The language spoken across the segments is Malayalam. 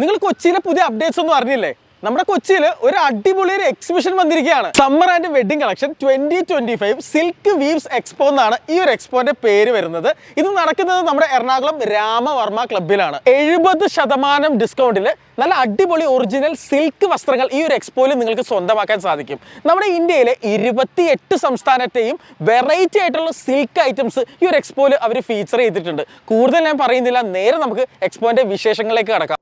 നിങ്ങൾ കൊച്ചിയിലെ പുതിയ അപ്ഡേറ്റ്സ് ഒന്നും അറിഞ്ഞില്ലേ? നമ്മുടെ കൊച്ചിയിൽ ഒരു അടിപൊളി ഒരു എക്സിബിഷൻ വന്നിരിക്കുകയാണ്. Summer and wedding collection twenty twenty five silk weaves expo എന്നാണ് ഈ ഒരു എക്സ്പോന്റെ പേര് വരുന്നത്. ഇത് നടക്കുന്നത് നമ്മുടെ എറണാകുളം രാമവർമ്മ ക്ലബിലാണ് എഴുപത് ശതമാനം ഡിസ്കൗണ്ടിൽ നല്ല അടിപൊളി ഒറിജിനൽ സിൽക്ക് വസ്ത്രങ്ങൾ ഈ ഒരു എക്സ്പോയിൽ നിങ്ങൾക്ക് സ്വന്തമാക്കാൻ സാധിക്കും. നമ്മുടെ ഇന്ത്യയിലെ ഇരുപത്തിയെട്ട് സംസ്ഥാനത്തെയും വെറൈറ്റി ആയിട്ടുള്ള സിൽക്ക് ഐറ്റംസ് ഈ ഒരു എക്സ്പോയിൽ അവർ ഫീച്ചർ ചെയ്തിട്ടുണ്ട്. കൂടുതൽ ഞാൻ പറയുന്നില്ല. നേരെ നമുക്ക് എക്സ്പോന്റെ വിശേഷങ്ങളിലേക്ക് കടക്കാം.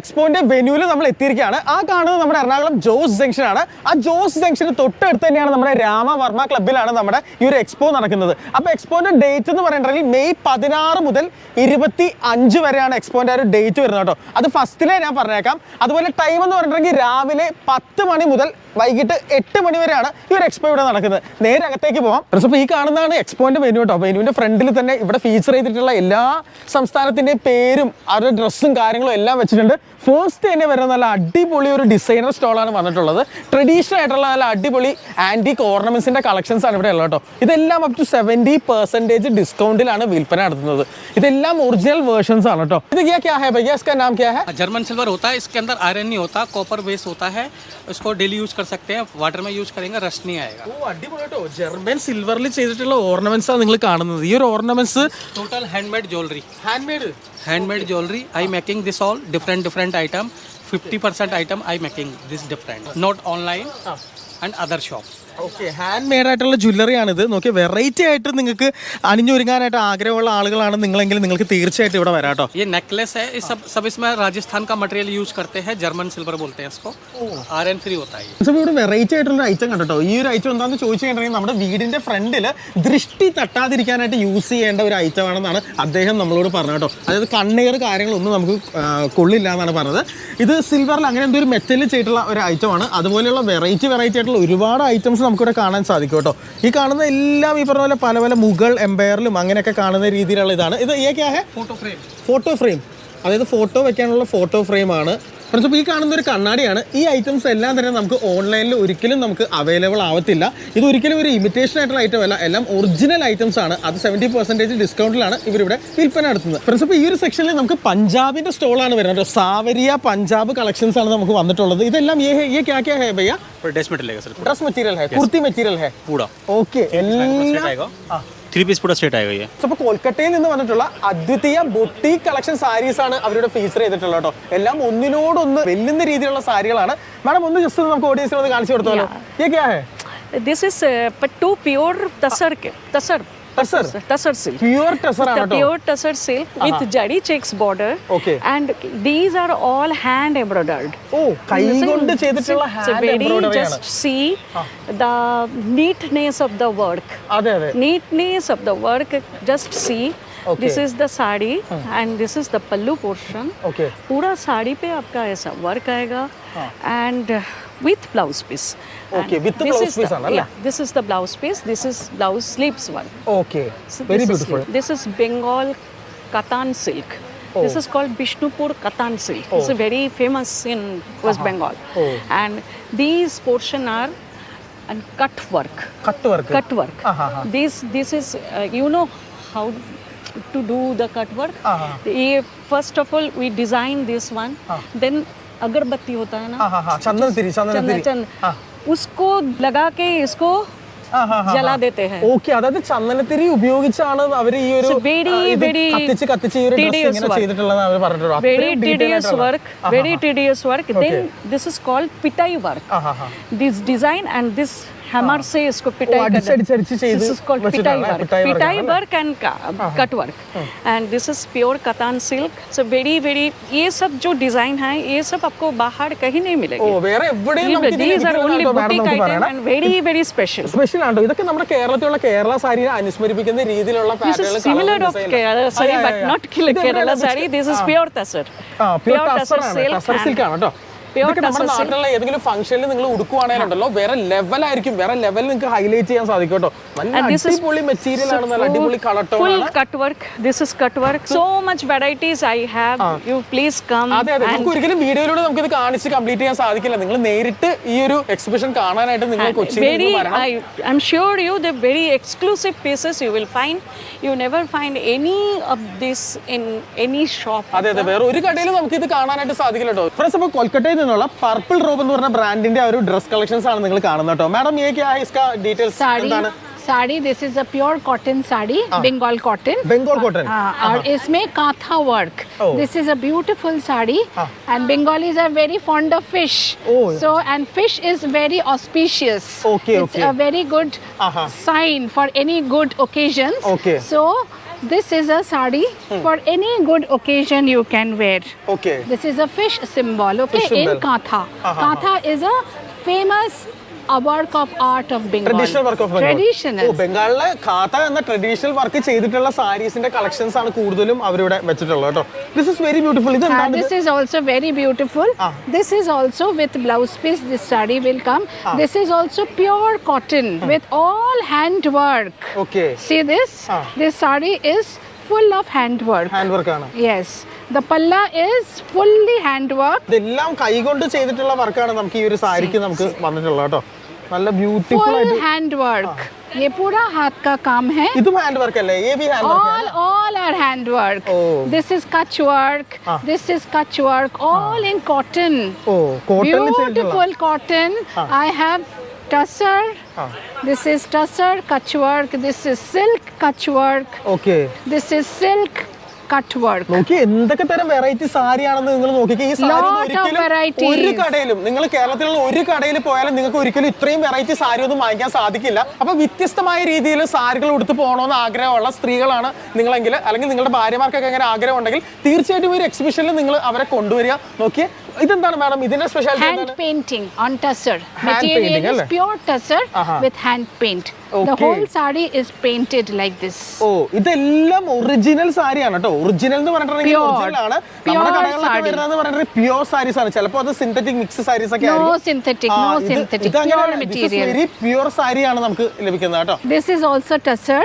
എക്സ്പോന്റെ വെന്യൂവിൽ നമ്മൾ എത്തിയിരിക്കുകയാണ്. ആ കാണുന്നത് നമ്മുടെ എറണാകുളം ജോസ് ജംഗ്ഷൻ ആണ്. ആ ജോസ് ജംഗ്ഷന് തൊട്ടടുത്ത് തന്നെയാണ് നമ്മുടെ രാമവർമ്മ ക്ലബ്ബിലാണ് നമ്മുടെ ഈ ഒരു എക്സ്പോ നടക്കുന്നത്. അപ്പോൾ എക്സ്പോന്റെ ഡേറ്റ് എന്ന് പറയുന്നുണ്ടെങ്കിൽ മെയ് പതിനാറ് മുതൽ ഇരുപത്തി അഞ്ച് വരെയാണ് എക്സ്പോന്റെ ഒരു ഡേറ്റ് വരുന്നത് കേട്ടോ. അത് ഫസ്റ്റിലെ ഞാൻ പറഞ്ഞേക്കാം. അതുപോലെ ടൈം എന്ന് പറഞ്ഞിട്ടുണ്ടെങ്കിൽ രാവിലെ പത്ത് മണി മുതൽ വൈകിട്ട് എട്ട് മണി വരെയാണ് ഈ ഒരു എക്സ്പോ ഇവിടെ നടക്കുന്നത് നേരെ അകത്തേക്ക് പോകാം ഫ്രണ്ട്സ് അപ്പോൾ ഈ കാണുന്നതാണ് എക്സ്പോന്റെ വെന്യൂ കേട്ടോ വെന്യൂവിന്റെ ഫ്രണ്ടിൽ തന്നെ ഇവിടെ ഫീച്ചർ ചെയ്തിട്ടുള്ള എല്ലാ സംസ്ഥാനത്തിന്റെയും പേരും അവരുടെ ഡ്രസ്സും കാര്യങ്ങളും എല്ലാം വെച്ചിട്ടുണ്ട് ഫസ്റ്റ് തന്നെ വരുന്ന നല്ല അടിപൊളി ഒരു ഡിസൈനർ സ്റ്റോളാണ് വന്നിട്ടുള്ളത് ട്രഡീഷണൽ ആയിട്ടുള്ള നല്ല അടിപൊളി ആന്റിക് ഓർണമെന്റ്സിന്റെ കളക്ഷൻസ് ആണ് ഇവിടെ ഉള്ളത് കേട്ടോ ഇതെല്ലാം അപ് ടു സെവൻറ്റി പെർസെൻറ്റേജ് ഡിസ്കൗണ്ടിലാണ് വിൽപ്പന നടത്തുന്നത് ഇതെല്ലാം ഒറിജിനൽ വേർഷൻസ് ആണ് കേട്ടോ ഇത് क्या क्या है भैया इसका नाम क्या है जर्मन सिल्वर होता है इसके अंदर आयरन नहीं होता कॉपर बेस होता है इसको डेली यूज कर सकते हैं वाटर में यूज करेंगे रस्ट नहीं आएगा ഓ അടിപൊളി കേട്ടോ ജർമ്മൻ സിൽവറിൽ ചെയ്തിട്ടുള്ള ഓർണമെന്റ്സ് ആണ് നിങ്ങൾ കാണുന്നത് ഈ ഒരു ornaments total handmade jewellery hand made handmade jewellery I making this all different different item 50% item I making this different not online and other shop okay hand made ആയിട്ടുള്ള ജ്വല്ലറി ആണിത് നോക്കി വെറൈറ്റി ആയിട്ട് നിങ്ങൾക്ക് അണിഞ്ഞൊരുങ്ങാനായിട്ട് ആഗ്രഹമുള്ള ആളുകളാണ് നിങ്ങളെങ്കിൽ നിങ്ങൾക്ക് തീർച്ചയായിട്ടും ഇവിടെ വരാം കേട്ടോ ये नेकलेस है इस सब सब इसमें राजस्थान का मटेरियल यूज करते हैं जर्मन सिल्वर बोलते हैं इसको आयरन फ्री होता है ये അപ്പോൾ ഇവിടെ വെറൈറ്റി ആയിട്ടുള്ള ഐറ്റം കണ്ടോ ഈ ഒരു ഐറ്റം എന്താണെന്ന് ചോദിച്ചു കഴിഞ്ഞിട്ടുണ്ടെങ്കിൽ നമ്മുടെ വീടിന്റെ ഫ്രണ്ടിൽ ദൃഷ്ടി തട്ടാതിരിക്കാനായിട്ട് യൂസ് ചെയ്യേണ്ട ഒരു ഐറ്റം ആണെന്നാണ് അദ്ദേഹം നമ്മളോട് പറഞ്ഞത് കേട്ടോ അതായത് കണ്ണീർ കാര്യങ്ങളൊന്നും നമുക്ക് ആ, കൊള്ളില്ല എന്നാണ് പറഞ്ഞത് ഇത് സിൽവറിൽ അങ്ങനെ എന്തോ ഒരു മെറ്റലിൽ ചെയ്തിട്ടുള്ള ഒരു ഐറ്റമാണ് അതുപോലെയുള്ള വെറൈറ്റി വെറൈറ്റി ആയിട്ടുള്ള ഒരുപാട് ഐറ്റംസ് നമുക്കിവിടെ കാണാൻ സാധിക്കും കേട്ടോ. ഈ കാണുന്ന എല്ലാം ഈ പറഞ്ഞ പോലെ പല പല മുഗൾ എംപയറിലും അങ്ങനെയൊക്കെ കാണുന്ന രീതിയിലുള്ള ഇതാണ്. ഇത് ഏക്കാ ഫോട്ടോ ഫ്രെയിം ഫോട്ടോ ഫ്രെയിം അതായത് ഫോട്ടോ വെക്കാനുള്ള ഫോട്ടോ ഫ്രെയിമാണ് ഫ്രണ്ട്സ് അപ്പോൾ ഈ കാണുന്ന ഒരു കണ്ണാടിയാണ് ഈ ഐറ്റംസ് എല്ലാം തന്നെ നമുക്ക് ഓൺലൈനിൽ ഒരിക്കലും നമുക്ക് അവൈലബിൾ ആവത്തില്ല ഇത് ഒരിക്കലും ഒരു ഇമിറ്റേഷൻ ആയിട്ടുള്ള ഐറ്റം അല്ല എല്ലാം ഒറിജിനൽ ഐറ്റംസ് ആണ് അത് സെവൻറ്റി പെർസെൻറ്റേജ് ഡിസ്കൗണ്ടിലാണ് ഇവരിവിടെ വിൽപ്പന നടത്തുന്നത് ഫ്രണ്ട്സ് അപ്പോൾ ഈ ഒരു സെക്ഷനിൽ നമുക്ക് പഞ്ചാബിന്റെ സ്റ്റോളാണ് വരുന്നത് കേട്ടോ. സാവരിയ പഞ്ചാബ് കളക്ഷൻസ് ആണ് നമുക്ക് വന്നിട്ടുള്ളത് ഇതെല്ലാം ये है ये क्या क्या है भैया ड्रेस में डलेगा सर ഡ്രസ് മെറ്റീരിയൽ है കുർത്തി മെറ്റീരിയൽ है पूरा ഓക്കെ എല്ലാം ത്രീ പീസ് കൂടെ സ്ട്രേറ്റ് ആയി. സോ അപ്പോൾ കൊൽക്കത്തയിൽ നിന്ന് വന്നിട്ടുള്ള അദ്വിതീയ ബൊട്ടീക് കളക്ഷൻ സാരീസ് ആണ് അവരുടെ ഫീച്ചർ ചെയ്തിട്ടുള്ളത് കേട്ടോ. എല്ലാം ഒന്നിനോടൊന്ന് വെല്ലുന്ന രീതിയിലുള്ള സാരികളാണ്. മാഡം ഒന്ന് ജസ്റ്റ് നമുക്ക് ഓഡിയൻസിനോട് കാണിച്ചു കൊടുത്തോളൂ this is to pure tussar tussar puttu pure tasar ke- tasar Tasar? tasar silk. Pure tasar ആണ് The കേട്ടോ pure tasar silk with jari checks border. Okay. And these are all hand embroidered. ഓ കൈ കൊണ്ട് ചെയ്തിട്ടുള്ള So ഹാൻഡ് very എംബ്രോയിഡറി ആണ് just see the neatness of the work. അതെ അതെ Neatness of the work. Just see. Okay. This is the sari and this is the pallu portion. Okay पूरा साड़ी पे आपका ऐसा वर्क आएगा and with blouse piece. Okay, with the blouse piece, the, yeah, this is the blouse piece. This is blouse sleeves one. Okay, so very this beautiful. Is this is Bengal katan silk. Oh. This is called Bishnupur katan silk. Oh. It's a very famous in West uh -huh. Bengal. Oh. And these portion are and cut work. Cut work. Cut work. Uh -huh. This this is uh, you know how to do the cut work. Uh -huh. The, First of all, we design this one. Uh-huh. Then अगरबत्ती होता है ना हाँ हाँ Chandan, तिरी चंदन तिरी उसको लगा के इसको ആ ഹാ ഹാ जला देते हैं ഓക്കെ അതായത് ചന്ദനത്തിരി ഉപയോഗിച്ചാണ് അവർ ഈ ഒരു So very, ആ, ഇത് very കത്തിച്ച് കത്തിച്ച് ഈ ഒരു ഡ്രസ് tedious ഇങ്ങനെ work. ചെയ്തിട്ടുള്ളതെന്ന് അവർ പറഞ്ഞിട്ടുള്ളൂ very അത്രയും detail tedious ആയിട്ടുള്ള- work very tedious work then this is called pitai work ആ ഹാ ഹാ this design and this hammer से इसको ഓ, पिटाई അടിച്ച് कर അടിച്ച് അടിച്ച് ചെയ്ത് this is called pitai വെച്ചിട്ടാണ് work പിട്ടായി work pitai ആണല്ലേ? work and ka- cut work and this is pure katan silk so very very ये सब जो डिजाइन है ये सब आपको बाहर कहीं नहीं ഓ मिलेगी വേറെ എവിടെയും These- നമുക്ക് ഇത് these are only ലഭിക്കില്ല മാഡം boutique നമുക്ക് item പറയണം and very very special special ആണോ ഇതൊക്കെ നമ്മുടെ കേരളത്തിലുള്ള കേരള സാരിയെ അനുസ്മരിപ്പിക്കുന്ന രീതിയിലുള്ള this is similar of Kerala saree but not Kerala saree this is pure tasar pure tasar ആണ് ടസർ സിൽക്ക് ആണ് കേട്ടോ Pure ഇതൊക്കെ നമ്മുടെ tussar silk. നാട്ടിലുള്ള ഏതെങ്കിലും ഫംഗ്ഷനിൽ നിങ്ങൾ ഉടുക്കുവാണെങ്കിലുണ്ടല്ലോ വേറെ ലെവലായിരിക്കും വേറെ ലെവൽ നിങ്ങൾക്ക് ഹൈലൈറ്റ് ചെയ്യാൻ സാധിക്കും കേട്ടോ നല്ല And this അടിപൊളി മെറ്റീരിയൽ ആണ്. അടിപൊളി കളർ ടോൺ അതെ അതെ. നമുക്ക് ഒരിക്കലും വീഡിയോയിലൂടെ നമുക്ക് ഇത് കാണിച്ച് കംപ്ലീറ്റ് ചെയ്യാൻ സാധിക്കില്ല. നിങ്ങൾ നേരിട്ട് ഈ ഒരു എക്സിബിഷൻ കാണാനായിട്ട് നിങ്ങൾ കൊച്ചിയിൽ അതെ അതെ. വേറെ ഒരു കടയിലും നമുക്ക് ഇത് കാണാനായിട്ട് സാധിക്കില്ല കേട്ടോ ഫ്രണ്ട്സ് അപ്പോൾ കൊൽക്കട്ടയിൽ നിന്നുള്ള പർപ്പിൾ റോബ് എന്ന് പറഞ്ഞ ബ്രാൻഡിന്റെ ആ ഒരു ഡ്രസ് കളക്ഷൻസ് ആണ് നിങ്ങൾ കാണുന്നത് കേട്ടോ മാഡം ഏ ക്യാ ഇസ്ക ഡീറ്റെയിൽസ് साड़ी എന്താണ് sari this is a pure cotton sari Bengal cotton Bengal cotton और इसमें काथा work Oh. This is a beautiful sari and bengalis are very fond of fish Oh. so and fish is very auspicious Okay, it's okay. a very good Uh-huh. sign for This is a sari hmm. for any good occasion you can wear. Okay. This is a fish symbol. Okay, fish in Katha. Ah, Katha is a famous a work of art of Bengal. Traditional work of Traditional. ബംഗാളിലെ ഖാത്ത എന്ന ട്രഡീഷണൽ വർക്ക് ചെയ്തിട്ടുള്ള സാരീസിന്റെ കളക്ഷൻസ് ആണ് കൂടുതലും അവരിവിടെ വെച്ചിട്ടുള്ളത് കേട്ടോ ദിസ് ഇസ് വെരി ബ്യൂട്ടിഫുൾ ഇത് Uh, എന്താണ് this is also very beautiful. Ah. This is also with blouse piece. This sari will come. Ah. This is also pure cotton with all hand work. Okay See this? Ah. This sari is full of hand work. Hand work ആണ് Yes. The palla is fully hand work. ഇതെല്ലാം കൈകൊണ്ട് ചെയ്തിട്ടുള്ള വർക്കാണ് നമുക്ക് ഈ ഒരു സാരിക്ക് നമുക്ക് വന്നിട്ടുള്ളത് കേട്ടോ നല്ല ബ്യൂട്ടിഫുൾ Full ആയിട്ട് hand work. ये पूरा हाथ का काम है ഇതും ഹാൻഡ് വർക്ക് അല്ലേ ഏ B hand work all all are hand work Oh. this is kutch work Ah. this is kutch work all in cotton ഓ കോട്ടണിൽ ചെയ്തിട്ടുള്ള beautiful cotton Ah. i have tussar Ah. this is tussar kutch work this is silk kutch work നോക്കി എന്തൊക്കെ തരം വെറൈറ്റി സാരിയാണെന്ന് നിങ്ങൾ നോക്കിക്കേ. ഈ സാരി ഒരിക്കലും ഒരു കടയിലും നിങ്ങൾ കേരളത്തിലുള്ള ഒരു കടയിൽ പോയാലും നിങ്ങൾക്ക് ഒരിക്കലും ഇത്രയും വെറൈറ്റി സാരി ഒന്നും വാങ്ങിക്കാൻ സാധിക്കില്ല. അപ്പൊ വ്യത്യസ്തമായ രീതിയിൽ സാരികൾ ഉടുത്ത് പോകണമെന്ന് ആഗ്രഹമുള്ള സ്ത്രീകളാണ് നിങ്ങളെങ്കിൽ അല്ലെങ്കിൽ നിങ്ങളുടെ ഭാര്യമാർക്കൊക്കെ അങ്ങനെ ആഗ്രഹം ഉണ്ടെങ്കിൽ തീർച്ചയായിട്ടും ഒരു എക്സിബിഷനിൽ നിങ്ങൾ അവരെ കൊണ്ടുവരിക. നോക്കിയേ ഇതെന്താണ് മാഡം? ഇതിന്റെ speciality hand painting on tussar material pure tussar with hand paint ഇതെല്ലാം ഒറിജിനൽ സാരി ആണ് കേട്ടോ. ഒറിജിനൽ എന്ന് പറഞ്ഞിട്ടുണ്ടെങ്കിൽ പ്യൂർ സാരീസ് ആണ്. ചിലപ്പോ അത് സിന്തറ്റിക് മിക്സ് സാരീസ് ഒക്കെ ആയിരിക്കും. നോ സിന്തറ്റിക് നോ സിന്തറ്റിക് ഇതിനെ വെരി പ്യുവർ സാരി ആണ് നമുക്ക് ലഭിക്കുന്നത് ട്ടോ this is also tussar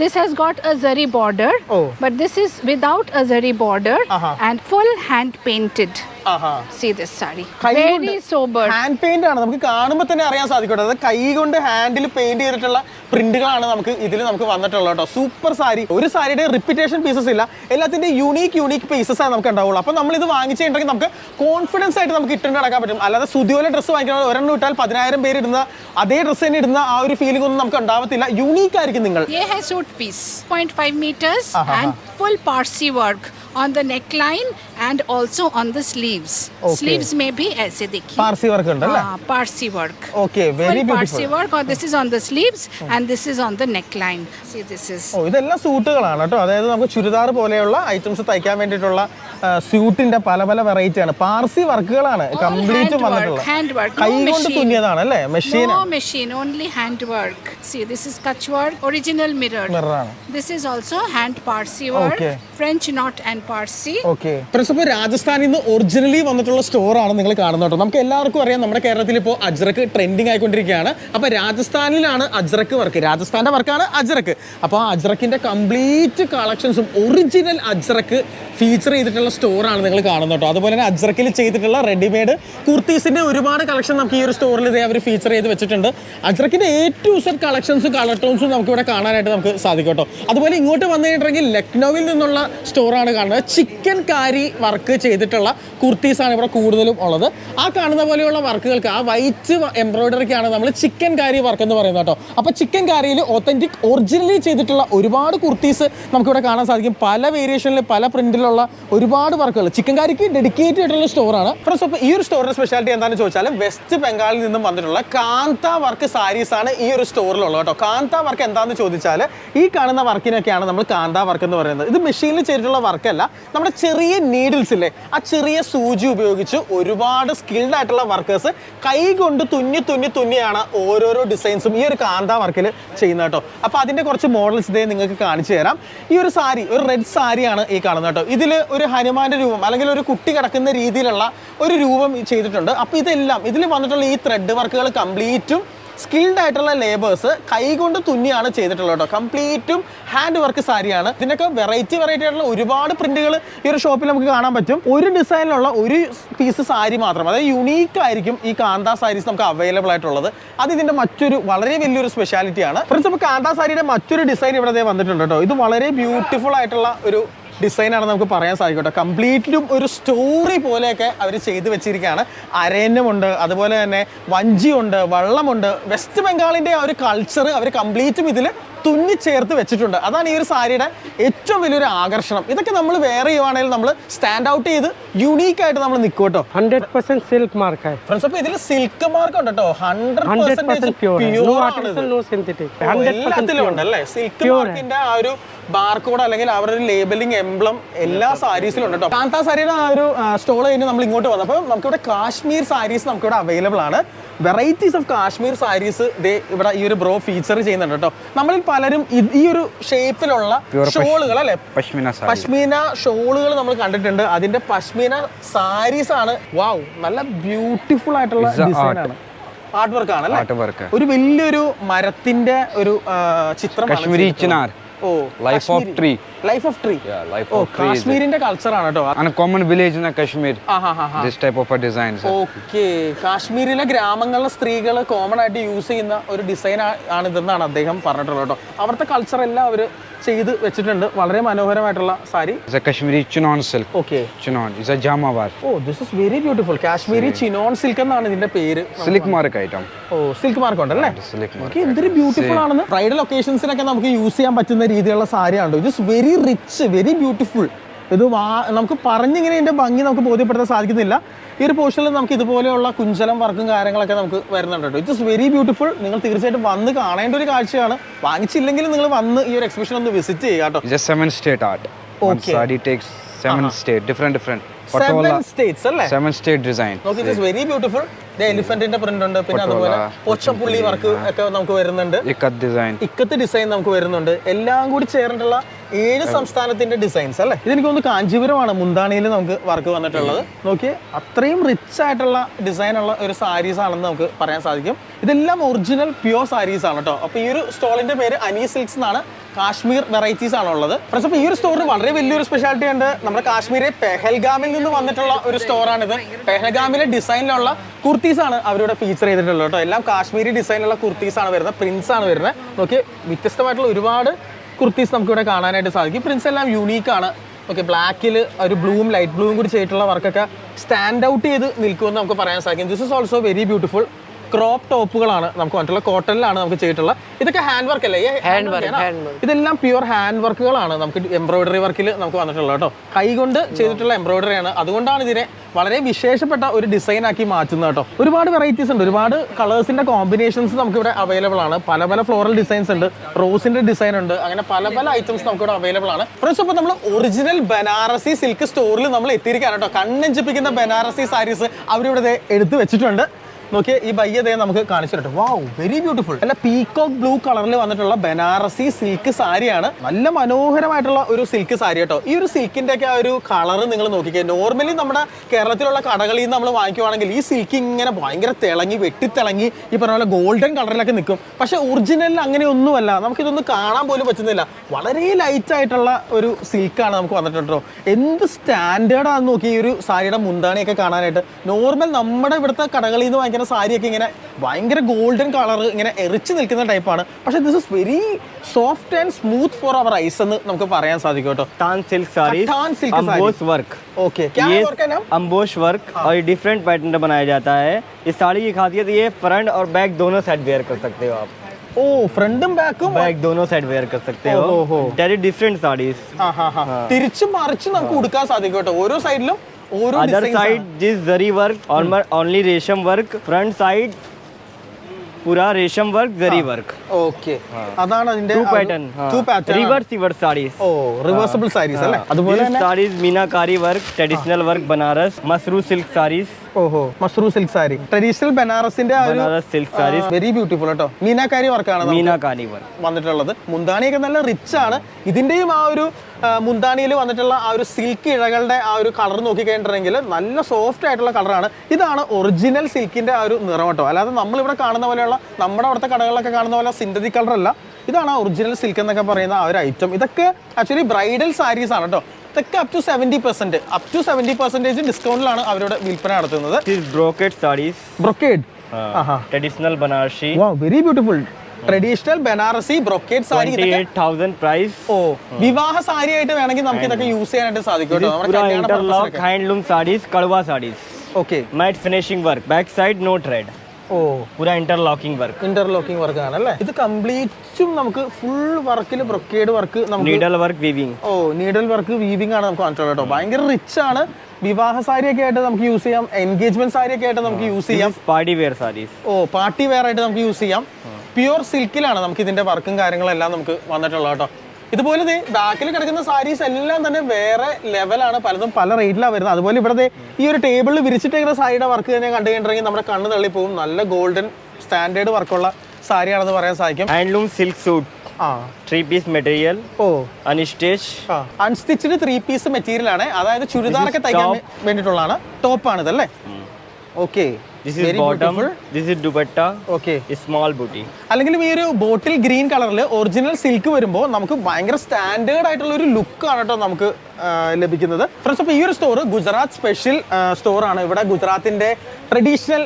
This has got a zari border, oh. but this is without a zari border uh-huh. and full hand painted. See this sari very hand paint ആണ്. നമുക്ക് കാണുമ്പോൾ തന്നെ അറിയാൻ സാധിക്കട്ടെ അത് കൈ കൊണ്ട് ഹാൻഡിൽ പെയിന്റ് ചെയ്തിട്ടുള്ള പ്രിന്റുകളാണ് നമുക്ക് ഇതിൽ നമുക്ക് വന്നിട്ടുള്ളത് കേട്ടോ. സൂപ്പർ സാരി ഒരു സാരിയുടെ റിപ്പീറ്റേഷൻ പീസസ് ഇല്ല. എല്ലാത്തിന്റെ യൂണീക്ക് യൂണീക്ക് പീസസ് ആണ് നമുക്ക് ഉണ്ടാവുള്ളൂ. അപ്പോൾ നമ്മൾ ഇത് വാങ്ങിച്ചിട്ടുണ്ടെങ്കിൽ നമുക്ക് കോൺഫിഡൻസ് ആയിട്ട് നമുക്ക് ഇട്ടുകൊണ്ട് നടക്കാൻ പറ്റും. അല്ലാതെ സുതിയോലെ ഡ്രസ്സ് വാങ്ങിക്കുന്നത് ഒരെണ്ണം ഇട്ടാൽ പതിനായിരം പേര് ഇടുന്ന അതേ ഡ്രസ്സ് തന്നെ ഇടുന്ന ആ ഒരു ഫീലിംഗ് ഒന്നും നമുക്ക് ഉണ്ടാവത്തില്ല. യൂണീക്ക് ആയിരിക്കും നിങ്ങൾ. Piece metres and full Parsi work Uh-huh. and full parsi work on the neckline and also on the sleeves. Okay. Sleeves में भी ऐसे देखिए പാർസി വർക്ക് ഉണ്ട് അല്ലേ हाँ, parsi work. Okay very Full parsi beautiful work or this is on the sleeves and this is on the neckline. See this is ഓ ഇതെല്ലാം സൂട്ടുകളാണ് കേട്ടോ അതായത് നമുക്ക് ചുരിദാർ പോലെയുള്ള ഐറ്റംസ് തയ്ക്കാൻ വേണ്ടിയിട്ടുള്ള സ്യൂട്ടിന്റെ പല പല വെറൈറ്റി ആണ് Parsi വർക്കുകളാണ് All complete hand work, വന്നിട്ടുള്ളത് hand work, no കൈ കൊണ്ട് machine. തുന്നിയതാണ് അല്ലേ machine no machine, only hand work. See, this is kutch work, original mirror. മിററാണ് This is also hand parsi work, Okay. French knot and parsi. Okay. ഇപ്പോൾ രാജസ്ഥാനിൽ നിന്ന് ഒറിജിനലി വന്നിട്ടുള്ള സ്റ്റോറാണ് നിങ്ങൾ കാണുന്നത് കേട്ടോ. നമുക്ക് എല്ലാവർക്കും അറിയാം നമ്മുടെ കേരളത്തിൽ ഇപ്പോൾ അജ്രക്ക് ട്രെൻഡിങ് ആയിക്കൊണ്ടിരിക്കുകയാണ്. അപ്പോൾ രാജസ്ഥാനിലാണ് അജ്രക്ക് വർക്ക് രാജസ്ഥാന്റെ വർക്കാണ് അജ്രക്ക് അപ്പോൾ ആ അജ്രക്കിന്റെ കംപ്ലീറ്റ് കളക്ഷൻസും ഒറിജിനൽ അജ്രക്ക് ഫീച്ചർ ചെയ്തിട്ടുള്ള സ്റ്റോറാണ് നിങ്ങൾ കാണുന്നത് കേട്ടോ. അതുപോലെ തന്നെ അജ്രക്കിൽ ചെയ്തിട്ടുള്ള റെഡിമെയ്ഡ് കുർത്തീസിന്റെ ഒരുപാട് കളക്ഷൻ നമുക്ക് ഈ ഒരു സ്റ്റോറിൽ ഇതേ അവർ ഫീച്ചർ ചെയ്ത് വെച്ചിട്ടുണ്ട്. അജ്രക്കിന്റെ എ ടു സെറ്റ് കളക്ഷൻസും കളർ ടോൺസും നമുക്ക് ഇവിടെ കാണാനായിട്ട് നമുക്ക് സാധിക്കും കേട്ടോ. അതുപോലെ ഇങ്ങോട്ട് വന്നു കഴിഞ്ഞിട്ടുണ്ടെങ്കിൽ ലക്നൌവിൽ നിന്നുള്ള സ്റ്റോറാണ് കാണുന്നത്. ചിക്കൻ കാരി വർക്ക് ചെയ്തിട്ടുള്ള കുർത്തീസാണ് ഇവിടെ കൂടുതലും ഉള്ളത്. ആ കാണുന്ന പോലെയുള്ള വർക്കുകൾക്ക് ആ വൈറ്റ് എംബ്രോയിഡറിക്കാണ് നമ്മൾ ചിക്കൻ കാരി വർക്ക് എന്ന് പറയുന്നത് കേട്ടോ. അപ്പോൾ ചിക്കൻ കാരിയിൽ ഒത്തന്റിക് ഒറിജിനലി ചെയ്തിട്ടുള്ള ഒരുപാട് കുർത്തീസ് നമുക്കിവിടെ കാണാൻ സാധിക്കും. പല വേരിയേഷനിൽ പല പ്രിന്റിലുള്ള ഒരുപാട് വർക്കുകൾ ചിക്കൻ കാരിക്ക് ഡെഡിക്കേറ്റഡ് ആയിട്ടുള്ള സ്റ്റോറാണ് ഫ്രണ്ട്സ് അപ്പോൾ ഈ ഒരു സ്റ്റോറിന്റെ സ്പെഷ്യാലിറ്റി എന്താണെന്ന് ചോദിച്ചാൽ വെസ്റ്റ് ബംഗാളിൽ നിന്നും വന്നിട്ടുള്ള കാന്ത വർക്ക് സാരീസാണ് ഈ ഒരു സ്റ്റോറിലുള്ളത് കേട്ടോ. കാന്ത വർക്ക് എന്താണെന്ന് ചോദിച്ചാൽ ഈ കാണുന്ന വർക്കിനൊക്കെയാണ് നമ്മൾ കാന്ത വർക്ക് എന്ന് പറയുന്നത്. ഇത് മെഷീനിൽ ചെയ്തിട്ടുള്ള വർക്കല്ല നമ്മുടെ ചെറിയ നീഡിൽസ് ഇല്ലേ ആ ചെറിയ സൂചി ഉപയോഗിച്ച് ഒരുപാട് സ്കിൽഡ് ആയിട്ടുള്ള വർക്കേഴ്സ് കൈ കൊണ്ട് തുന്നി തുന്നി തുന്നിയാണ് ഓരോരോ ഡിസൈൻസും ഈ ഒരു കാന്ത വർക്കിൽ ചെയ്യുന്നത് കേട്ടോ. അപ്പോൾ അതിന്റെ കുറച്ച് മോഡൽസ് ഇതേ നിങ്ങൾക്ക് കാണിച്ചു തരാം. ഈ ഒരു സാരി ഒരു റെഡ് സാരിയാണ് ഈ കാണുന്നത് കേട്ടോ. ഇതിൽ ഒരു ഹനുമാന്റെ രൂപം അല്ലെങ്കിൽ ഒരു കുട്ടി കിടക്കുന്ന രീതിയിലുള്ള ഒരു രൂപം ചെയ്തിട്ടുണ്ട്. അപ്പോൾ ഇതെല്ലാം ഇതിൽ വന്നിട്ടുള്ള ഈ ത്രെഡ് വർക്കുകൾ കംപ്ലീറ്റും സ്കിൽഡ് ആയിട്ടുള്ള ലേബേഴ്സ് കൈകൊണ്ട് തുന്നിയാണ് ചെയ്തിട്ടുള്ളത് കേട്ടോ. കംപ്ലീറ്റും ഹാൻഡ് വർക്ക് സാരിയാണ്. ഇതിനൊക്കെ വെറൈറ്റി വെറൈറ്റി ആയിട്ടുള്ള ഒരുപാട് പ്രിന്റുകൾ ഈ ഒരു ഷോപ്പിൽ നമുക്ക് കാണാൻ പറ്റും. ഒരു ഡിസൈനിലുള്ള ഒരു പീസ് സാരി മാത്രം. അതായത് യുണീക്ക് ആയിരിക്കും ഈ കാന്ത സാരീസ് നമുക്ക് അവൈലബിൾ ആയിട്ടുള്ളത്. അത് ഇതിന്റെ മറ്റൊരു വളരെ വലിയൊരു സ്പെഷ്യാലിറ്റിയാണ് ഫ്രണ്ട്സ് അപ്പോൾ കാന്ത സാരിയുടെ മറ്റൊരു ഡിസൈൻ ഇവിടെ വന്നിട്ടുണ്ട് കേട്ടോ. ഇത് വളരെ ബ്യൂട്ടിഫുൾ ആയിട്ടുള്ള ഒരു ഡിസൈനാണ് നമുക്ക് പറയാൻ സാധിക്കും കേട്ടോ ഒരു സ്റ്റോറി പോലെയൊക്കെ അവർ ചെയ്തു വെച്ചിരിക്കുകയാണ്. അരയന്നമുണ്ട് അതുപോലെ തന്നെ വഞ്ചിയുണ്ട് വെള്ളമുണ്ട്. വെസ്റ്റ് ബംഗാളിന്റെ ആ ഒരു കൾച്ചർ അവർ കംപ്ലീറ്റും ഇതിൽ തുന്നി ചേർത്ത് വെച്ചിട്ടുണ്ട്. അതാണ് ഈ ഒരു സാരിയുടെ ഏറ്റവും വലിയൊരു ആകർഷണം. ഇതൊക്കെ നമ്മൾ വേറെ ചെയ്യുവാണെങ്കിൽ നമ്മൾ സ്റ്റാൻഡ് ഔട്ട് ചെയ്ത് യുണീക്ക് ആയിട്ട് നമ്മൾ നിൽക്കും കേട്ടോ. ഹൺഡ്രഡ് പെർസെന്റ് സിൽക്ക് മാർക്ക് അപ്പൊ ഇതിൽ സിൽക്ക് മാർക്ക് ഉണ്ട് കേട്ടോ. ഉണ്ട് അല്ലേ? സിൽക്ക് മാർക്കിന്റെ ആ ഒരു ബാർകോഡ് അല്ലെങ്കിൽ അവരുടെ ലേബലിംഗ് എംബ്ലം എല്ലാ സാരീസിലും ഉണ്ട് കേട്ടോ. കാന്താ സാരിയുടെ ആ ഒരു സ്റ്റോൾ കഴിഞ്ഞ് നമ്മൾ ഇങ്ങോട്ട് വന്നപ്പോൾ നമുക്കിവിടെ കാശ്മീർ സാരീസ് നമുക്കിവിടെ അവൈലബിൾ ആണ്. വെറൈറ്റീസ് ഓഫ് കാശ്മീർ സാരീസ് ദേ ഇവിടെ ഈ ഒരു ബ്രോ ഫീച്ചർ ചെയ്യുന്നുണ്ട് കേട്ടോ. നമ്മളിൽ പലരും ഈ ഒരു ഷേപ്പിലുള്ള ഷോളുകൾ അല്ലെ? പശ്മീന പശ്മീന ഷോളുകൾ നമ്മൾ കണ്ടിട്ടുണ്ട്. അതിന്റെ പശ്മീന സാരീസ് ആണ്. വാവ് നല്ല ബ്യൂട്ടിഫുൾ ആയിട്ടുള്ള ഡിസൈൻ ആണ്. ആർട്ട് വർക്ക് ആണ് ഒരു വലിയൊരു മരത്തിന്റെ ഒരു ചിത്രം Kashmiri chinar oh life of tree life of tree life of tree കാശ്മീരിന്റെ കൾച്ചർ ആണ് കേട്ടോ. Uncommon village in Kashmir this type of designs okay കാശ്മീരിലെ ഗ്രാമങ്ങളിലെ സ്ത്രീകൾ കോമൺ ആയിട്ട് യൂസ് ചെയ്യുന്ന ഒരു ഡിസൈൻ ആണ് ഇതെന്നാണ് അദ്ദേഹം പറഞ്ഞിട്ടുള്ളത് കേട്ടോ. അവിടുത്തെ കൾച്ചർ എല്ലാം അവർ ചെയ്ത് വെച്ചിട്ടുണ്ട്. വളരെ മനോഹരമായിട്ടുള്ള sari. Kashmiri chinon silk okay chinon is a jamawar oh this is very beautiful Kashmiri chinon silk എന്നാണ് ഇതിന്റെ പേര്. Silk mark item oh silk mark ഉണ്ടല്ലേ? സിൽക്ക് ഓക്കെ എന്തൊരു ബ്യൂട്ടിഫുൾ ആണെന്ന്. ബ്രൈഡൽ ഒക്കേഷൻസിനൊക്കെ നമുക്ക് യൂസ് ചെയ്യാൻ പറ്റുന്ന രീതിയിലുള്ള സാരിയാണ് it is very rich very beautiful ഇത് വാ നമുക്ക് പറഞ്ഞിങ്ങനെ ഇതിന്റെ ഭംഗി നമുക്ക് ബോധ്യപ്പെടുത്താൻ സാധിക്കുന്നില്ല. ഈ ഒരു പോർഷനിൽ നമുക്ക് ഇതുപോലെയുള്ള കുഞ്ചലം വർക്കും കാര്യങ്ങളൊക്കെ നമുക്ക് വരുന്നുണ്ട് കേട്ടോ. ഇറ്റ് ഇസ് വെരി ബ്യൂട്ടിഫുൾ നിങ്ങൾ തീർച്ചയായിട്ടും വന്ന് കാണേണ്ട ഒരു കാഴ്ചയാണ്. വാങ്ങിച്ചില്ലെങ്കിലും നിങ്ങൾ വന്ന് ഈ ഒരു എക്സിബിഷൻ ഒന്ന് വിസിറ്റ് ചെയ്യുക കേട്ടോ. Seven state different different states അല്ലേ? Seven state design very beautiful എലിഫന്റിന്റെ print ഉണ്ട്. പിന്നെ അതുപോലെ പൊച്ചപ്പുള്ളി വർക്ക് ഒക്കെ നമുക്ക് വരുന്നുണ്ട്. ഇക്കത്ത് ഡിസൈൻ ഇക്കത്ത് ഡിസൈൻ നമുക്ക് വരുന്നുണ്ട്. എല്ലാം കൂടി ചേർന്നിട്ടുള്ള ഏഴ് സംസ്ഥാനത്തിന്റെ ഡിസൈൻസ് അല്ലേ? ഇതെനിക്ക് തോന്നുന്നു കാഞ്ചീപുരമാണ്. മുന്താണിയിൽ നമുക്ക് വർക്ക് വന്നിട്ടുള്ളത്. നോക്കി അത്രയും റിച്ച് ആയിട്ടുള്ള ഡിസൈൻ ഉള്ള ഒരു സാരീസ് ആണെന്ന് നമുക്ക് പറയാൻ സാധിക്കും. ഇതെല്ലാം ഒറിജിനൽ പ്യുവർ സാരീസ് ആണ് കേട്ടോ അപ്പോൾ ഈ ഒരു സ്റ്റോളിന്റെ പേര് അനി സിൽക്സ് എന്നാണ്. കാശ്മീർ വെറൈറ്റീസ് ആണ് ഉള്ളത്. അപ്പോൾ ഈ ഒരു സ്റ്റോറിന് വളരെ വലിയൊരു സ്പെഷ്യാലിറ്റി ഉണ്ട്. നമ്മുടെ കാശ്മീരെ പെഹൽഗാമിൽ നിന്ന് വന്നിട്ടുള്ള ഒരു സ്റ്റോറാണിത് പെഹൽഗാമിലെ ഡിസൈനിലുള്ള കുർത്തീസ് ആണ് അവരുടെ ഫീച്ചർ ചെയ്തിട്ടുള്ളത് കേട്ടോ എല്ലാം കാശ്മീരി ഡിസൈനിലുള്ള കുർത്തീസ് ആണ് വരുന്നത്. പ്രിൻസ് ആണ് വരുന്നത്. നോക്കി വ്യത്യസ്തമായിട്ടുള്ള ഒരുപാട് കുർത്തീസ് നമുക്കിവിടെ കാണാനായിട്ട് സാധിക്കും. പ്രിൻസ് എല്ലാം ആണ്. ഓക്കെ ബ്ലാക്കിൽ ഒരു ബ്ലൂവും ലൈറ്റ് ബ്ലൂവും കൂടി ചെയ്തിട്ടുള്ള വർക്കൊക്കെ സ്റ്റാൻഡ് ഔട്ട് ചെയ്ത് നിൽക്കുമെന്ന് നമുക്ക് പറയാൻ സാധിക്കും. This is also very beautiful crop ടോപ്പുകളാണ് നമുക്ക് മറ്റുള്ള കോട്ടണിലാണ് നമുക്ക് ചെയ്തിട്ടുള്ള. ഇതൊക്കെ ഹാൻഡ് വർക്ക് അല്ലേ? ഹാൻഡ് വർക്ക് ഇതെല്ലാം പ്യുവർ ഹാൻഡ് വർക്കുകളാണ് നമുക്ക് എംബ്രോയിഡറി വർക്കിൽ നമുക്ക് വന്നിട്ടുള്ളത് കേട്ടോ. കൈകൊണ്ട് ചെയ്തിട്ടുള്ള എംബ്രോയിഡറി ആണ്. അതുകൊണ്ടാണ് ഇതിനെ വളരെ വിശേഷപ്പെട്ട ഒരു ഡിസൈൻ ആക്കി മാറ്റുന്നത് കേട്ടോ. ഒരുപാട് വെറൈറ്റീസ് ഉണ്ട്. ഒരുപാട് കളേഴ്സിന്റെ കോമ്പിനേഷൻസ് നമുക്ക് ഇവിടെ അവൈലബിൾ ആണ്. പല പല ഫ്ലോറൽ ഡിസൈൻസ് ഉണ്ട്. റോസിന്റെ ഡിസൈൻ ഉണ്ട്. അങ്ങനെ പല പല ഐറ്റംസ് നമുക്ക് ഇവിടെ അവൈലബിൾ ആണ്. ഫ്രണ്ട്സ് അപ്പോൾ നമ്മൾ ഒറിജിനൽ ബനാറസി സിൽക്ക് സ്റ്റോറിൽ നമ്മൾ എത്തിയിരിക്കുകയാണ് കേട്ടോ. കണ്ണഞ്ചിപ്പിക്കുന്ന ബനാറസി സാരീസ് അവരിവിടെ എടുത്തു വെച്ചിട്ടുണ്ട്. നോക്കിയേ ഈ ബയ്യ ദേ നമുക്ക് കാണിച്ചു തരട്ടെ. വാവ് വെരി ബ്യൂട്ടിഫുൾ അല്ല പീകോക്ക് ബ്ലൂ കളറിൽ വന്നിട്ടുള്ള ബനാറസി സിൽക്ക് സാരിയാണ്. നല്ല മനോഹരമായിട്ടുള്ള ഒരു സിൽക്ക് സാരി കേട്ടോ. ഈ ഒരു സിൽക്കിന്റെ ഒക്കെ ആ ഒരു കളർ നിങ്ങൾ നോക്കിക്കേ. നോർമലി നമ്മുടെ കേരളത്തിലുള്ള കടകളിൽ നിന്ന് നമ്മൾ വാങ്ങിക്കുവാണെങ്കിൽ ഈ സിൽക്ക് ഇങ്ങനെ ഭയങ്കര തിളങ്ങി വെട്ടിത്തിളങ്ങി ഈ പറഞ്ഞ പോലെ ഗോൾഡൻ കളറിലൊക്കെ നിൽക്കും. പക്ഷെ ഒറിജിനലിൽ അങ്ങനെയൊന്നുമല്ല. നമുക്കിതൊന്നും കാണാൻ പോലും പറ്റുന്നില്ല. വളരെ ലൈറ്റ് ആയിട്ടുള്ള ഒരു സിൽക്കാണ് നമുക്ക് വന്നിട്ടുണ്ടോ എന്ത് സ്റ്റാൻഡേർഡാണെന്ന് നോക്കി ഈ ഒരു സാരിയുടെ മുന്താണിയൊക്കെ കാണാനായിട്ട്. നോർമൽ നമ്മുടെ ഇവിടുത്തെ കടകളിൽ നിന്ന് വാങ്ങിക്കുന്ന സാരിയൊക്കെ ഇങ്ങനെ ഭയങ്കര ഗോൾഡൻ കളർ ഇങ്ങനെ എറിച്ച് നിൽക്കുന്ന ടൈപ്പാണ് പക്ഷെ this is very soft and smooth for our eyes എന്ന് നമുക്ക് പറയാൻ സാധിക്കും കേട്ടോ कटान सिल्क साड़ीज कटान सिल्क अम्बोस वर्क ഓക്കെ ये अम्बोश वर्क और ये डिफरेंट पैटर्न में बनाया जाता है इस साड़ी की खासियत ये फ्रंट और बैक दोनों साइड वेयर कर सकते हो आप ഓ ഫ്രണ്ടും ബാക്കും बैक दोनों साइड वेयर कर सकते ओहो, हो हो। डेरी डिफरेंट साड़ीज തിരിച്ചും മറിച്ചും നമുക്ക് കൊടുക്കാൻ സാധിക്കും കേട്ടോ ഓരോ സൈഡിലും ഓരോ अदर designs साइड जिस जरी वर्क और ओनली रेशम वर्क फ्रंट साइड पूरा रेशम वर्क जरी वर्क ഓക്കെ അതാണ് അതിന്റെ two pattern two pattern reverse reverse saris ഓ റിവേഴ്സിബിൾ സാരീസ് അല്ലേ അതുപോലെ These തന്നെ saris meenakari work traditional work Banaras mashru silk saris ഓഹോ മഷ്റൂ സിൽക്ക് സാരി. ട്രഡീഷണൽ ബനാറസിന്റെ ഒരു സിൽക്ക് സാരി. വെരി ബ്യൂട്ടിഫുൾ കേട്ടോ. മീനാക്കാരി വർക്കാണ് മീനാക്കാരി വർക്ക് വന്നിട്ടുള്ളത്. മുന്താണിയൊക്കെ നല്ല റിച്ച് ആണ്. ഇതിന്റെയും ആ ഒരു മുന്താണിയിൽ വന്നിട്ടുള്ള ആ ഒരു സിൽക്ക് ഇഴകളുടെ ആ ഒരു കളർ നോക്കിക്കഴിഞ്ഞിട്ടുണ്ടെങ്കിൽ നല്ല സോഫ്റ്റ് ആയിട്ടുള്ള കളറാണ് ഇതാണ് ഒറിജിനൽ സിൽക്കിന്റെ ആ ഒരു നിറം കേട്ടോ. അല്ലാതെ നമ്മളിവിടെ കാണുന്ന പോലെയുള്ള നമ്മുടെ അവിടുത്തെ കടകളിലൊക്കെ കാണുന്ന പോലെ സിന്തറ്റിക് അല്ല. ഇതാണ് ഒറിജിനൽ സിൽക്ക് എന്നൊക്കെ പറയുന്ന ആ ഒരു ഐറ്റം ഇതൊക്കെ ആക്ച്വലി ബ്രൈഡൽ സാരീസ് ആണ് കേട്ടോ. ഇതൊക്കെ up to seventy percent up to seventy percentage ഡിസ്കൗണ്ടിലാണ് അവരുടെ വിൽപ്പന നടത്തുന്നത്. Brocade saris brocade traditional Banarasi very beautiful traditional Banarasi brocade sari price ഓ വിവാഹ സാരി ആയിട്ട് വേണമെങ്കിൽ നമുക്ക് ഇതൊക്കെ യൂസ് ചെയ്യാനായിട്ട് സാധിക്കും ഹാൻഡ്ലൂം സാരീസ് കടുവ saris okay matte finishing work back side no red ഓ പൂര ഇന്റർലോക്കിംഗ് വർക്ക് ഇന്റർലോക്കിംഗ് വർക്ക് അല്ലേ? ഇത് കംപ്ലീറ്റും നമുക്ക് ഫുൾ വർക്കിൽ brocade work needle work weaving ഓ നീഡൽ വർക്ക് വീവിംഗ് ആണ് നമുക്ക് കാണിച്ചോളൂ കേട്ടോ. ഭയങ്കര റിച്ച് ആണ്. വിവാഹ സാരിയൊക്കെ ആയിട്ട് നമുക്ക് യൂസ് ചെയ്യാം. എൻഗേജ്മെന്റ് സാരിയൊക്കെ ആയിട്ട് നമുക്ക് യൂസ് ചെയ്യാം. പാർട്ടി വെയർ സാരീസ് ഓ പാർട്ടി വെയർ ആയിട്ട് നമുക്ക് യൂസ് ചെയ്യാം. പ്യുവർ സിൽക്കിലാണ് നമുക്ക് ഇതിന്റെ വർക്കും കാര്യങ്ങളെല്ലാം നമുക്ക് വന്നിട്ടുള്ളത് കേട്ടോ. ഇതുപോലെ ദേ ബാക്കിൽ കിടക്കുന്ന സാരീസ് എല്ലാം തന്നെ വേറെ ലെവലാണ് പലതും പല റേറ്റിലാണ് വരുന്നത്. അതുപോലെ ഇവിടെ ഈ ഒരു ടേബിളിൽ വിരിച്ചിട്ടേക്കുന്ന സാരിയുടെ വർക്ക് തന്നെ കണ്ടു നമ്മുടെ കണ്ണ് തള്ളിപ്പോകും നല്ല ഗോൾഡൻ സ്റ്റാൻഡേർഡ് വർക്കുള്ള സാരിയാണെന്ന് പറയാൻ സാധിക്കും. Handloom silk suit three piece material ഓ. അൺസ്റ്റേജ് അൺസ്റ്റിച്ചിന് ത്രീ പീസ് ആണ്. അതായത് ചുരിദാറൊക്കെ തയ്ക്കാൻ വേണ്ടിയിട്ടുള്ളതാണ്. ടോപ്പാണിതല്ലേ ഓക്കെ അല്ലെങ്കിൽ ഈ ഒരു ബോട്ടിൽ ഗ്രീൻ കളറിൽ ഒറിജിനൽ സിൽക്ക് വരുമ്പോൾ നമുക്ക് ഭയങ്കര സ്റ്റാൻഡേർഡ് ആയിട്ടുള്ള ഒരു ലുക്ക് ആണ് കേട്ടോ നമുക്ക് ലഭിക്കുന്നത്. ഫ്രണ്ട്സ് അപ്പോൾ ഈ ഒരു സ്റ്റോർ ഗുജറാത്ത് സ്പെഷ്യൽ സ്റ്റോറാണ് ഇവിടെ ഗുജറാത്തിന്റെ ട്രഡീഷണൽ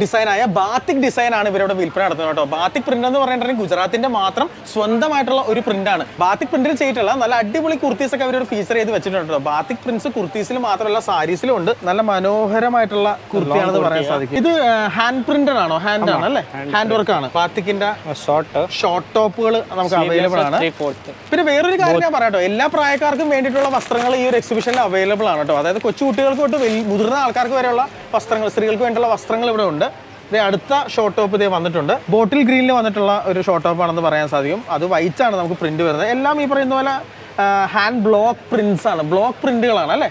ഡിസൈനായ ബാത്തിക് ഡിസൈനാണ് ഇവരുടെ വിൽപ്പന നടത്തുന്നത് കേട്ടോ. ബാത്തിക് പ്രിന്റ് എന്ന് പറഞ്ഞിട്ടുണ്ടെങ്കിൽ ഗുജറാത്തിന്റെ മാത്രം സ്വന്തമായിട്ടുള്ള ഒരു പ്രിന്റാണ് ബാത്തിക് പ്രിന്റിൽ ചെയ്തിട്ടുള്ള നല്ല അടിപൊളി കുർത്തീസ് ഒക്കെ അവരൊരു ഫീച്ചർ ചെയ്ത് വെച്ചിട്ടുണ്ട് ബാത്തിക് പ്രിന്റ്സ് കുർത്തീസിൽ മാത്രമല്ല സാരീസിലും ഉണ്ട്. നല്ല മനോഹരമായിട്ടുള്ള കുർത്തിയാണെന്ന് പറയാൻ സാധിക്കും ഇത് ഹാൻഡ് പ്രിന്റഡ് ആണോ? ഹാൻഡ് ആണ് അല്ലേ? ഹാൻഡ് വർക്ക് ആണ്. ബാത്തിക്കിന്റെ ഷോർട്ട് ഷോർട്ട് ടോപ്പുകൾ നമുക്ക് അവൈലബിൾ ആണ്. പിന്നെ വേറൊരു കാര്യം ഞാൻ പറയാം എല്ലാ പ്രായക്കാർക്കും വേണ്ടിയിട്ടുള്ള വസ്ത്രം വസ്ത്രങ്ങൾ ഈ ഒരു എക്സിബിഷനിൽ അവൈലബിൾ ആണ് കേട്ടോ. അതായത് കൊച്ചു കുട്ടികൾക്ക് തൊട്ട് മുതിർന്ന ആൾക്കാർക്ക് വരെയുള്ള വസ്ത്രങ്ങൾ സ്ത്രീകൾക്ക് വേണ്ടിയുള്ള വസ്ത്രങ്ങൾ ഇവിടെ ഉണ്ട്. ദേ അടുത്ത ഷോർട്ട് ടോപ്പ് ഇതേ വന്നിട്ടുണ്ട്. ബോട്ടിൽ ഗ്രീനിൽ വന്നിട്ടുള്ള ഒരു ഷോർട്ട് ടോപ്പ് ആണെന്ന് പറയാൻ സാധിക്കും. അത് വൈറ്റ് ആണ് നമുക്ക് പ്രിന്റ് വരുന്നത്. എല്ലാം ഈ പറയുന്ന പോലെ ഹാൻഡ് ബ്ലോക്ക് പ്രിന്റ്സ് ആണ്. ബ്ലോക്ക് പ്രിന്റുകളാണ് അല്ലേ?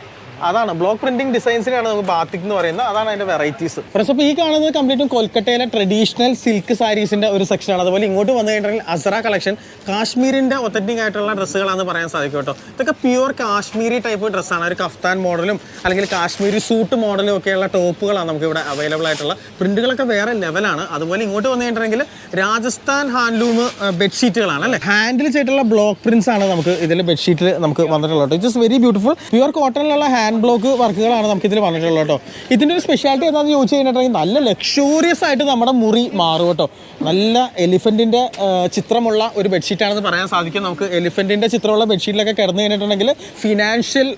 അതാണ്. ബ്ലോക്ക് പ്രിന്റിംഗ് ഡിസൈൻസിനാണ് നമുക്ക് ബാത്തിക് എന്ന് പറയുന്നത്. അതാണ് അതിന്റെ വെറൈറ്റീസ് ഫ്രണ്ട്സ് അപ്പോൾ ഈ കാണുന്നത് കംപ്ലീറ്റും കൊൽക്കട്ടയിലെ ട്രഡീഷണൽ സിൽക്ക് സാരീസിന്റെ ഒരു സെക്ഷനാണ് അതുപോലെ ഇങ്ങോട്ട് വന്നു കഴിഞ്ഞിട്ടുണ്ടെങ്കിൽ അസറ കളക്ഷൻ കാശ്മീരിന്റെ ഒത്തന്റിക് ആയിട്ടുള്ള ഡ്രസ്സുകളാണെന്ന് പറയാൻ സാധിക്കും കേട്ടോ. ഇതൊക്കെ പ്യുവർ കാശ്മീരി ടൈപ്പ് ഡ്രസ്സാണ് ഒരു കഫ്താൻ മോഡലും അല്ലെങ്കിൽ കാശ്മീരി സൂട്ട് മോഡലും ഒക്കെയുള്ള ടോപ്പുകളാണ് നമുക്ക് ഇവിടെ അവൈലബിൾ ആയിട്ടുള്ള. പ്രിന്റുകളൊക്കെ വേറെ ലെവലാണ് അതുപോലെ ഇങ്ങോട്ട് വന്നു കഴിഞ്ഞിട്ടുണ്ടെങ്കിൽ രാജസ്ഥാൻ ഹാൻഡ്ലൂം ബെഡ്ഷീറ്റുകളാണ് അല്ലേ? ഹാൻഡിൽ ചെയ്തിട്ടുള്ള ബ്ലോക്ക് പ്രിന്റ്സ് ആണ് നമുക്ക് ഇതിൽ ബെഡ്ഷീറ്റിൽ നമുക്ക് വന്നിട്ടുള്ളത് it is very beautiful pure കോട്ടണിലുള്ള hand block വർക്കുകളാണ് നമുക്ക് ഇതിൽ വന്നിട്ടുള്ളത് കേട്ടോ. ഇതിന്റെ ഒരു സ്പെഷ്യാലിറ്റി എന്താണെന്ന് ചോദിച്ചു കഴിഞ്ഞിട്ടുണ്ടെങ്കിൽ നല്ല ലക്ഷൂറിയസ് ആയിട്ട് നമ്മുടെ മുറി മാറും കേട്ടോ. നല്ല എലിഫന്റിന്റെ ചിത്രമുള്ള ഒരു ബെഡ്ഷീറ്റാണെന്ന് പറയാൻ സാധിക്കും നമുക്ക്. എലിഫന്റിന്റെ ചിത്രമുള്ള ബെഡ്ഷീറ്റിലൊക്കെ കിടന്നു കഴിഞ്ഞിട്ടുണ്ടെങ്കിൽ ഫിനാൻഷ്യൽ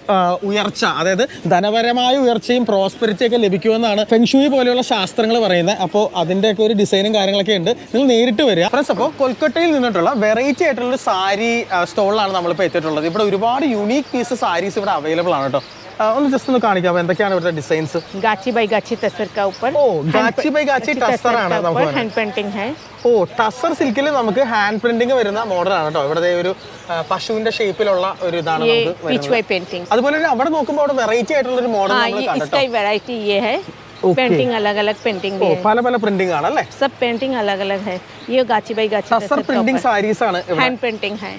ഉയർച്ച അതായത് ധനപരമായ ഉയർച്ചയും പ്രോസ്പെരിറ്റി ഒക്കെ ലഭിക്കുമെന്നാണ് ഫെങ്ഷൂയി പോലെയുള്ള ശാസ്ത്രങ്ങൾ പറയുന്നത്. അപ്പോൾ അതിന്റെയൊക്കെ ഒരു ഡിസൈനും കാര്യങ്ങളൊക്കെ ഉണ്ട്. നിങ്ങൾ നേരിട്ട് വരിക. ഫ്രണ്ട്സ് അപ്പോൾ കൊൽക്കട്ടയിൽ നിന്നിട്ടുള്ള വെറൈറ്റി ആയിട്ടുള്ള ഒരു സാരി സ്റ്റോളിലാണ് നമ്മളിപ്പോൾ എത്തിയിട്ടുള്ളത്. ഇവിടെ ഒരുപാട് യുണീക്ക് പീസ് സാരീസ് ഇവിടെ അവൈലബിൾ ആണ് കേട്ടോ. ഒന്ന് ജസ്റ്റ് ഒന്ന് കാണിക്കാം എന്തൊക്കെയാണ് ഇവിടുത്തെ ഡിസൈൻസ് गाची बाई गाची तसर का ऊपर ओ, hand गाची पे- बाई गाची गाची टसर तसर ആണ് का നമുക്ക് ऊपर हैंड पेंटिंग है ഓ ടസർ സിൽക്കിൽ നമുക്ക് ഹാൻഡ് പ്രിന്റിംഗ് വരുന്ന മോഡലാണ് കേട്ടോ ഇവിടെ ദേ ഒരു ആ, പശുവിന്റെ ഷേപ്പിലുള്ള ഒരു ഇതാണ് ये നമുക്ക് വരുന്നത്. पिचवाई पेंटिंग അതുപോലെ തന്നെ അവിടെ നോക്കുമ്പോൾ അവിടെ വെറൈറ്റി ആയിട്ടുള്ള ഒരു മോഡൽ हाँ നമ്മൾ ये കണ്ടിട്ടോ इसका वैरायटी ये है Okay. पेंटिंग अलग अलग पेंटिंग ഓ भी है പല പല പ്രിന്റിംഗ് ആണ് അല്ലേ सब पेंटिंग अलग अलग है ये गाची बाई गाची ടസർ तसर का പ്രിന്റിംഗ് ऊपर സാരീസ് ആണ് ഇവിടെ हैंड पेंटिंग है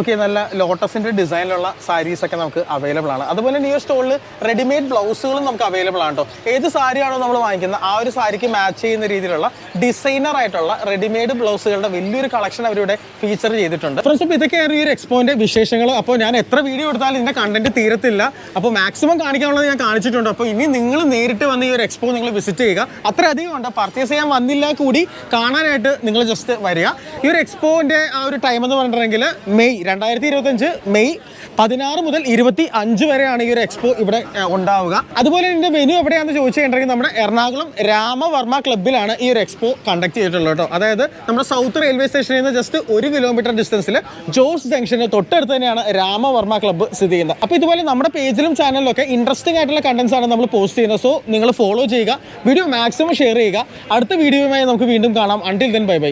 ഓക്കെ നല്ല ലോട്ടസിന്റെ ഡിസൈനിലുള്ള സാരീസ് ഒക്കെ നമുക്ക് അവൈലബിൾ ആണ്. അതുപോലെ തന്നെ സ്റ്റോളിൽ റെഡിമെയ്ഡ് ബ്ലൗസുകളും നമുക്ക് അവൈലബിൾ ആണ് കേട്ടോ ഏത് സാരിയാണോ നമ്മൾ വാങ്ങിക്കുന്നത് ആ ഒരു സാരിക്ക് മാച്ച് ചെയ്യുന്ന രീതിയിലുള്ള ഡിസൈനർ ആയിട്ടുള്ള റെഡിമെയ്ഡ് ബ്ലൗസുകളുടെ വലിയൊരു കളക്ഷൻ അവരിവിടെ ഫീച്ചർ ചെയ്തിട്ടുണ്ട്. ഫ്രണ്ട്സ് അപ്പോൾ ഇതൊക്കെയാണ് ഈ ഒരു എക്സ്പോന്റെ വിശേഷങ്ങൾ അപ്പോൾ ഞാൻ എത്ര വീഡിയോ എടുത്താലും ഇതിന്റെ കണ്ടന്റ് തീരത്തില്ല. അപ്പോൾ മാക്സിമം കാണിക്കാനുള്ളത് ഞാൻ കാണിച്ചിട്ടുണ്ട്. അപ്പോൾ ഇനി നിങ്ങൾ നേരിട്ട് വന്ന് ഈ ഒരു എക്സ്പോ നിങ്ങൾ വിസിറ്റ് ചെയ്യുക. അത്രയധികം ഉണ്ട്. പർച്ചേസ് ചെയ്യാൻ വന്നില്ല കൂടി കാണാനായിട്ട് നിങ്ങൾ ജസ്റ്റ് വരിക. ഈ ഒരു എക്സ്പോന്റെ ആ ഒരു ടൈം എന്ന് പറഞ്ഞിട്ടുണ്ടെങ്കിൽ മെയ് രണ്ടായിരത്തി ഇരുപത്തഞ്ച് മെയ് പതിനാറ് മുതൽ ഇരുപത്തി അഞ്ച് വരെയാണ് ഈ ഒരു എക്സ്പോ ഇവിടെ ഉണ്ടാവുക. അതുപോലെ ഇതിന്റെ മെനു എവിടെയാണെന്ന് ചോദിച്ചു കഴിഞ്ഞിട്ടുണ്ടെങ്കിൽ നമ്മുടെ എറണാകുളം രാമവർമ്മ ക്ലബ്ബിലാണ് ഈ ഒരു എക്സ്പോ കണ്ടക്ട് ചെയ്തിട്ടുള്ളത് കേട്ടോ. അതായത് നമ്മുടെ സൗത്ത് റെയിൽവേ സ്റ്റേഷനിൽ നിന്ന് ജസ്റ്റ് ഒരു കിലോമീറ്റർ ഡിസ്റ്റൻസിൽ ജോസ് ജംഗ്ഷന് തൊട്ടടുത്ത് തന്നെയാണ് രാമവർമ്മ ക്ലബ്ബ് സ്ഥിതി ചെയ്യുന്നത്. അപ്പോൾ ഇതുപോലെ നമ്മുടെ പേജിലും ചാനലിലും ഒക്കെ ഇൻട്രസ്റ്റിംഗ് ആയിട്ടുള്ള കണ്ടന്റ്സ് ആണ് നമ്മൾ പോസ്റ്റ് ചെയ്യുന്നത്. സോ നിങ്ങൾ ഫോളോ ചെയ്യുക വീഡിയോ മാക്സിമം ഷെയർ ചെയ്യുക. അടുത്ത വീഡിയോയുമായി നമുക്ക് വീണ്ടും കാണാം. Until then bye bye